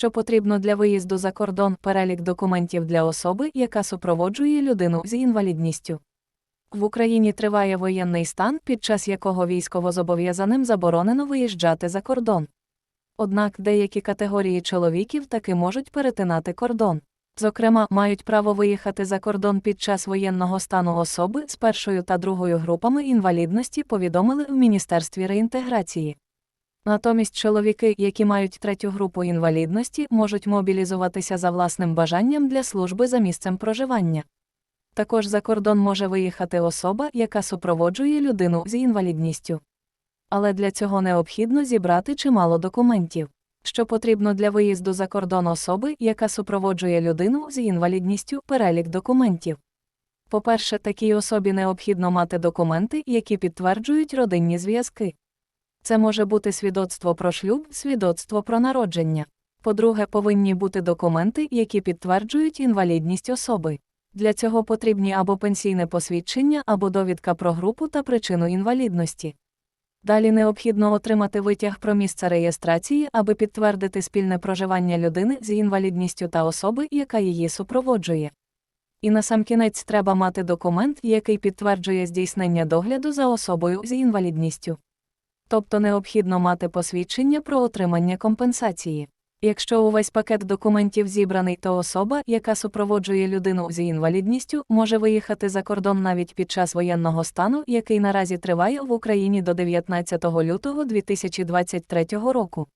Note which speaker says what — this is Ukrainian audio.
Speaker 1: Що потрібно для виїзду за кордон перелік документів для особи, яка супроводжує людину з інвалідністю. В Україні триває воєнний стан, під час якого військовозобов'язаним заборонено виїжджати за кордон. Однак деякі категорії чоловіків таки можуть перетинати кордон. Зокрема, мають право виїхати за кордон під час воєнного стану особи з першою та другою групами інвалідності повідомили в Міністерстві реінтеграції. Натомість чоловіки, які мають третю групу інвалідності, можуть мобілізуватися за власним бажанням для служби за місцем проживання. Також за кордон може виїхати особа, яка супроводжує людину з інвалідністю. Але для цього необхідно зібрати чимало документів. Що потрібно для виїзду за кордон особи, яка супроводжує людину з інвалідністю, перелік документів. По-перше, такій особі необхідно мати документи, які підтверджують родинні зв'язки. Це може бути свідоцтво про шлюб, свідоцтво про народження. По-друге, повинні бути документи, які підтверджують інвалідність особи. Для цього потрібні або пенсійне посвідчення, або довідка про групу та причину інвалідності. Далі необхідно отримати витяг про місце реєстрації, аби підтвердити спільне проживання людини з інвалідністю та особи, яка її супроводжує. І насамкінець треба мати документ, який підтверджує здійснення догляду за особою з інвалідністю. Тобто необхідно мати посвідчення про отримання компенсації. Якщо увесь пакет документів зібраний, то особа, яка супроводжує людину з інвалідністю, може виїхати за кордон навіть під час воєнного стану, який наразі триває в Україні до 19 лютого 2023 року.